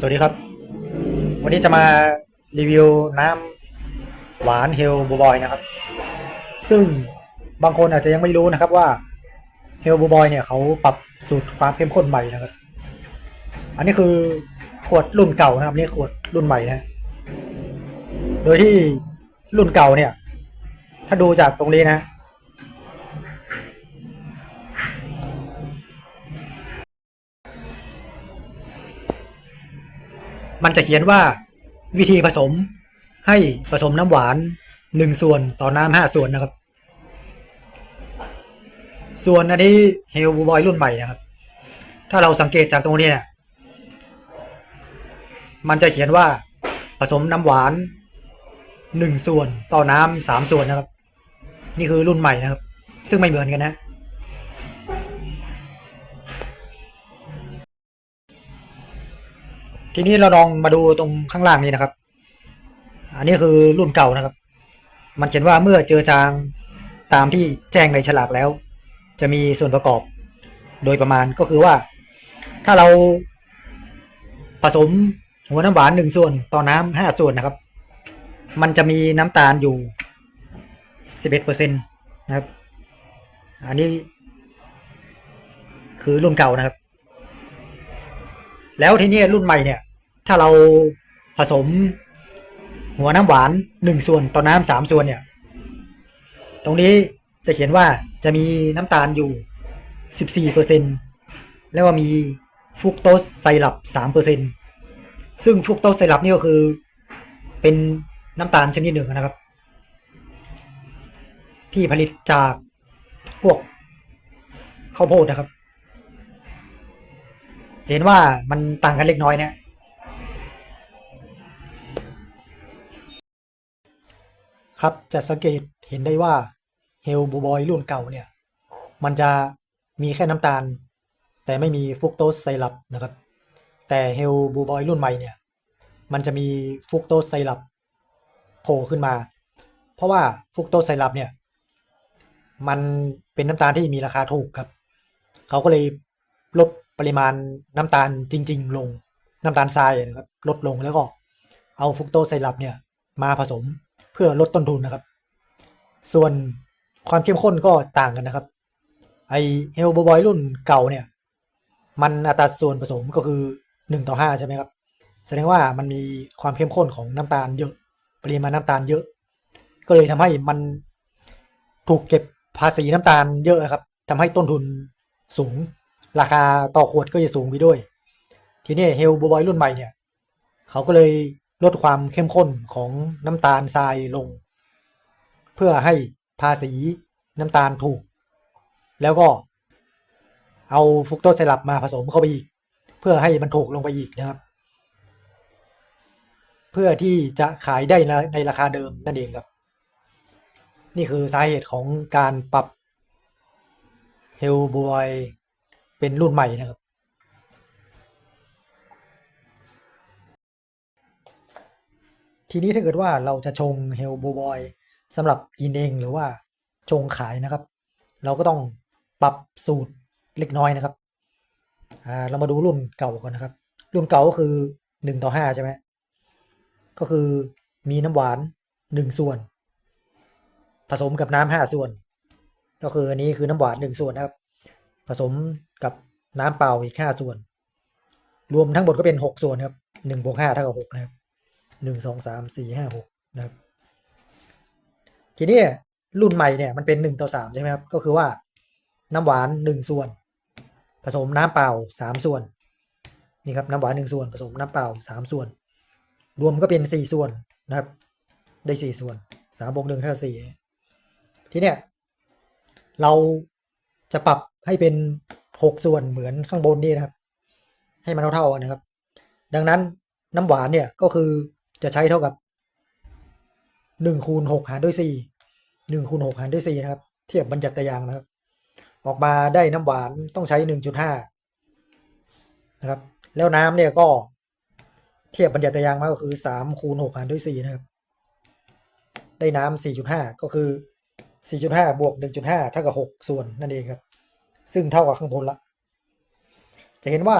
สวัสดีครับ วันนี้จะมารีวิวน้ำหวานเฮลบูบอยนะครับ ซึ่งบางคนอาจจะยังไม่รู้นะครับว่าเฮลบูบอยเนี่ยเขาปรับสูตรความเข้มข้นใหม่นะครับ อันนี้คือขวดรุ่นเก่านะครับนี่ขวดรุ่นใหม่นะ โดยที่รุ่นเก่าเนี่ย ถ้าดูจากตรงนี้นะ มันจะเขียนว่าวิธีผสมให้ผสมน้ำหวานหนึ่งส่วนต่อน้ำห้าส่วนนะครับ ส่วนอันนี้เฮลบูบอยรุ่นใหม่นะครับ ถ้าเราสังเกตจากตรงนี้เนี่ย มันจะเขียนว่าผสมน้ำหวานหนึ่งส่วนต่อน้ำสามส่วนนะครับ นี่คือรุ่นใหม่นะครับ ซึ่งไม่เหมือนกันนะ ทีนี้เราลองมาดูตรงข้างล่างนี้นะครับ อันนี้คือรุ่นเก่านะครับ มันเขียนว่าเมื่อเจอจางตามที่แจ้งในฉลากแล้ว จะมีส่วนประกอบโดยประมาณก็คือว่า ถ้าเราผสมหัวน้ำหวานหนึ่งส่วนต่อน้ำห้าส่วนนะครับ มันจะมีน้ำตาลอยู่สิบเอ็ดเปอร์เซ็นตนะครับ อันนี้ คือรุ่นเก่านะครับ แล้วทีนี้รุ่นใหม่เนี่ย ถ้าเราผสม หัวน้ำหวานหนึ่งส่วนต่อน้ำสามส่วนเนี่ย ตรงนี้จะเขียนว่าจะมีน้ำตาลอยู่สิบสี่เปอร์เซ็นแล้วก็มีฟุกโตสไซรัปสามเปอร์เซ็นซึ่งฟุกโตสไซรัปนี่ก็คือเป็นน้ำตาลชนิดหนึ่งนะครับ ที่ผลิตจากพวกข้าวโพดนะครับ เห็นว่ามันต่างกันเล็กน้อยเนี่ย ครับจะสังเกตเห็นได้ว่าเฮลบูบอยรุ่นเก่าเนี่ย มันจะมีแค่น้ำตาล แต่ไม่มีฟุกโตสไซรัปนะครับ แต่เฮลบูบอยรุ่นใหม่เนี่ย มันจะมีฟุกโตสไซรัปโผล่ขึ้นมา เพราะว่าฟุกโตสไซรัปเนี่ย มันเป็นน้ำตาลที่มีราคาถูกครับ เขาก็เลยลดปริมาณน้ำตาลจริง ๆ ลงน้ำตาลทรายนะครับลดลงแล้วก็เอาฟุกโตสไซรัปเนี่ยมาผสม พื่อลดต้นทุนนะครับ ส่วนความเข้มข้นก็ต่างกันนะครับ ไอเฮลบอยรุ่นเก่าเนี่ย มันอัตราส่วนผสมก็คือหนึ่งต่อห้าใช่ไหมครับ แสดงว่ามันมีความเข้มข้นของน้ำตาลเยอะ ปริมาณน้ำตาลเยอะ ก็เลยทำให้มันถูกเก็บภาษีน้ำตาลเยอะนะครับทำให้ต้นทุนสูง ราคาต่อขวดก็จะสูงไปด้วย ทีนี้เฮลบอยรุ่นใหม่เนี่ย เขาก็เลย ลดความเข้มข้นของน้ำตาลทรายลง เพื่อให้ภาษีน้ำตาลถูก แล้วก็เอาฟุกโตสไซรัปมาผสมเข้าไปอีก เพื่อให้มันถูกลงไปอีกนะครับ เพื่อที่จะขายได้ในในราคาเดิมนั่นเองครับ นี่คือสาเหตุของการปรับเฮลบอยเป็นรุ่นใหม่นะครับ ทีนี้ถ้าเกิดว่าเราจะชงเฮลโบบอยสำหรับกินเองหรือว่าชงขายนะครับ เราก็ต้องปรับสูตรเล็กน้อยนะครับอ่าเรามาดูรุ่นเก่าก่อนนะครับ รุ่นเก่าก็คือหนึ่งต่อห้าใช่ไหมก็คือมีน้ำหวานหนึ่งส่วน ผสมกับน้ำห้าส่วน ก็คืออันนี้คือน้ำหวานหนึ่งส่วนนะครับ ผสมกับน้ำเปล่าอีกห้าส่วน รวมทั้งหมดก็เป็นหกส่วนครับหนึ่งบวกห้าเท่ากับหกนะครับ หนึ่งสองสามสี่ห้าหกนะครับ ทีนี้รุ่นใหม่เนี่ยมันเป็นหนึ่งต่อสามใช่ไหมครับ ก็คือว่าน้ำหวานหนึ่งส่วน ผสมน้ำเปล่าสามส่วนนี่ครับน้ำหวานหนึ่งส่วนผสมน้ำเปล่าสามส่วน รวมก็เป็นสี่ส่วนนะครับ ได้สี่ส่วนสามบวกหนึ่งเท่าสี่ทีเนี้ยเราจะปรับให้เป็นหกส่วนเหมือนข้างบนนี่นะครับ ให้มันเท่าๆนนะครับ ดังนั้นน้ำหวานเนี่ยก็คือ จะใช้เท่ากับหนึ่งคูณหกหารด้วยสี่หนึ่งคูณหกหารด้วยสี่นะครับ เทียบบรรจัตยางนะครับ ออกมาได้น้ำหวานต้องใช้หนึ่งจุดห้านะครับ แล้วน้ำเนี่ยก็เทียบบรรจัตยางมาก็คือสามคูณหกหารด้วยสี่นะครับ ได้น้ำสี่จุดห้าก็คือสี่จุดห้าบวกหนึ่งจุดห้าเท่ากับหกส่วนนั่นเองครับ ซึ่งเท่ากับข้างบนละ จะเห็นว่า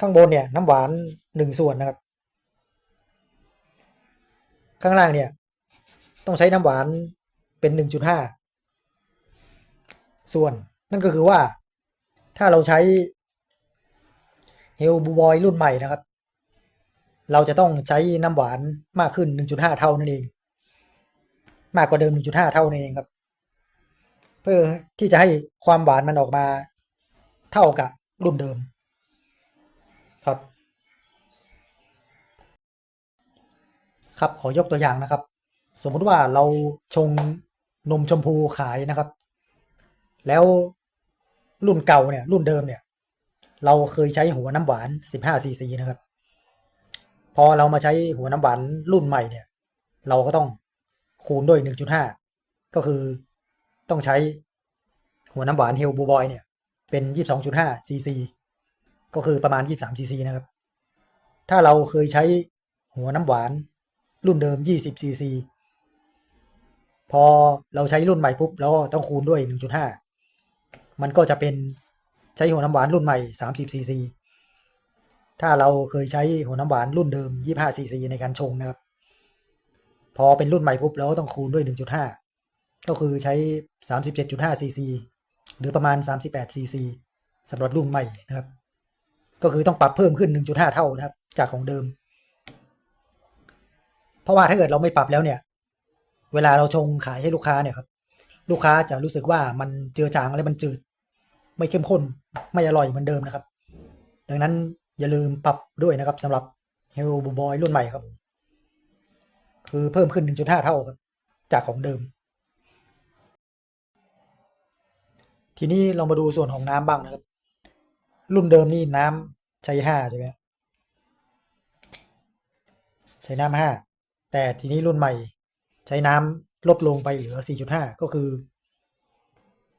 ข้างบนเนี่ยน้ำหวานหนึ่งส่วนนะครับ ข้างล่างเนี่ย ต้องใช้น้ำหวานเป็นหนึ่งจุดห้าส่วนนั่นก็คือว่าถ้าเราใช้เฮลบูบอยรุ่นใหม่นะครับ เราจะต้องใช้น้ำหวานมากขึ้น 1.5 เท่านั่นเอง มากกว่าเดิม 1.5 เท่านั่นเองครับ เพื่อที่จะให้ความหวานมันออกมาเท่ากับรุ่นเดิม ครับขอยกตัวอย่างนะครับ สมมุติว่าเราชงนมชมพูขายนะครับ แล้วรุ่นเก่าเนี่ย รุ่นเดิมเนี่ย เราเคยใช้หัวน้ำหวาน15ซีซีนะครับ พอเรามาใช้หัวน้ำหวานรุ่นใหม่เนี่ย เราก็ต้องคูณด้วย 1.5 ก็คือต้องใช้หัวน้ำหวานเฮลบูบอยเนี่ย เป็น 22.5ซีซีก็คือประมาณ 23ซีซีนะครับ ถ้าเราเคยใช้หัวน้ำหวาน รุ่นเดิม 20ซีซีพอเราใช้รุ่นใหม่ปุ๊บเราก็ต้องคูณด้วย 1.5 มันก็จะเป็นใช้หัวน้ำหวานรุ่นใหม่ 30ซีซีถ้าเราเคยใช้หัวน้ำหวานรุ่นเดิม 25ซีซีในการชงนะครับ พอเป็นรุ่นใหม่ปุ๊บเราก็ต้องคูณด้วย 1.5 ก็คือใช้ 37.5ซีซีหรือประมาณ 38ซีซีสำหรับรุ่นใหม่นะครับ ก็คือต้องปรับเพิ่มขึ้น 1.5 เท่านะครับ จากของเดิม เพราะว่าถ้าเกิดเราไม่ปรับแล้วเนี่ย เวลาเราชงขายให้ลูกค้าเนี่ยครับ ลูกค้าจะรู้สึกว่ามันเจือจางและมันจืด ไม่เข้มข้นไม่อร่อยเหมือนเดิมนะครับ ดังนั้นอย่าลืมปรับด้วยนะครับสำหรับ h e l l Boy รุ่นใหม่ครับ คือเพิ่มขึ้น 1.5 เท่าครับ จากของเดิม ทีนี้เรามาดูส่วนของน้ำบ้างนะครับ รุ่นเดิมนี่น้ำใช้ห้าใช่ไหมใช้น้ำห้า แต่ทีนี้รุ่นใหม่ใช้น้ำลดลงไปเหลือ 4.5 ก็คือ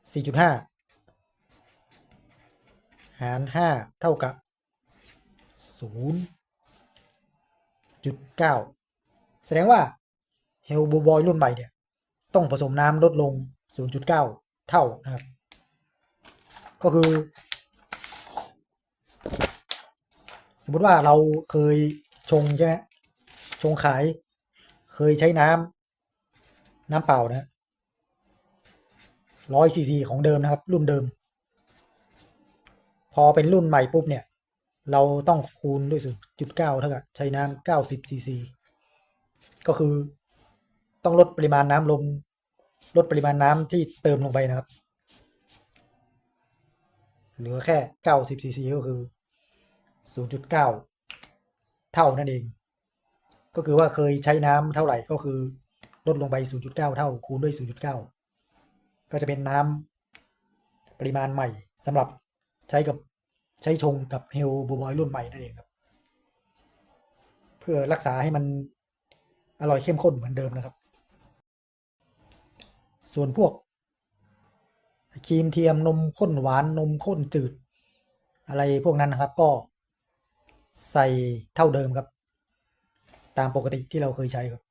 4.5 หาร 5 เท่ากับ 0.9 แสดงว่าเฮลบูบอยรุ่นใหม่เนี่ย ต้องผสมน้ำลดลง 0.9 เท่านะครับ ก็คือ สมมติว่าเราเคยชงใช่ไหมชงขาย เคยใช้น้ำน้ำเปล่านะร้อยซีซีของเดิมนะครับ รุ่นเดิม พอเป็นรุ่นใหม่ปุ๊บเนี่ย เราต้องคูณด้วยจุดเก้าเท่ากับใช้น้ำเก้าสิบซีซีก็คือต้องลดปริมาณน้ำลง ลดปริมาณน้ำที่เติมลงไปนะครับ เหลือแค่เก้าสิบซีซีก็คือศูนย์จุดเก้าเท่านั่นเอง ก็คือว่าเคยใช้น้ำเท่าไหร่ก็คือลดลงไป 0.9 เท่าคูณด้วย 0.9 ก็จะเป็นน้ำปริมาณใหม่สำหรับใช้กับใช้ชงกับเฮลบูบอยรุ่นใหม่นั่นเองครับ เพื่อรักษาให้มันอร่อยเข้มข้นเหมือนเดิมนะครับ ส่วนพวกครีมเทียมนมข้นหวานนมข้นจืด อะไรพวกนั้นนะครับก็ใส่เท่าเดิมครับ ตามปกติที่เราเคยใช้ครับ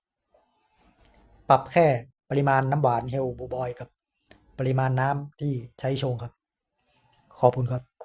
ปรับแค่ปริมาณน้ำหวานเฮลบูบอยกับ ปริมาณน้ำที่ใช้ชงครับ ขอบคุณครับ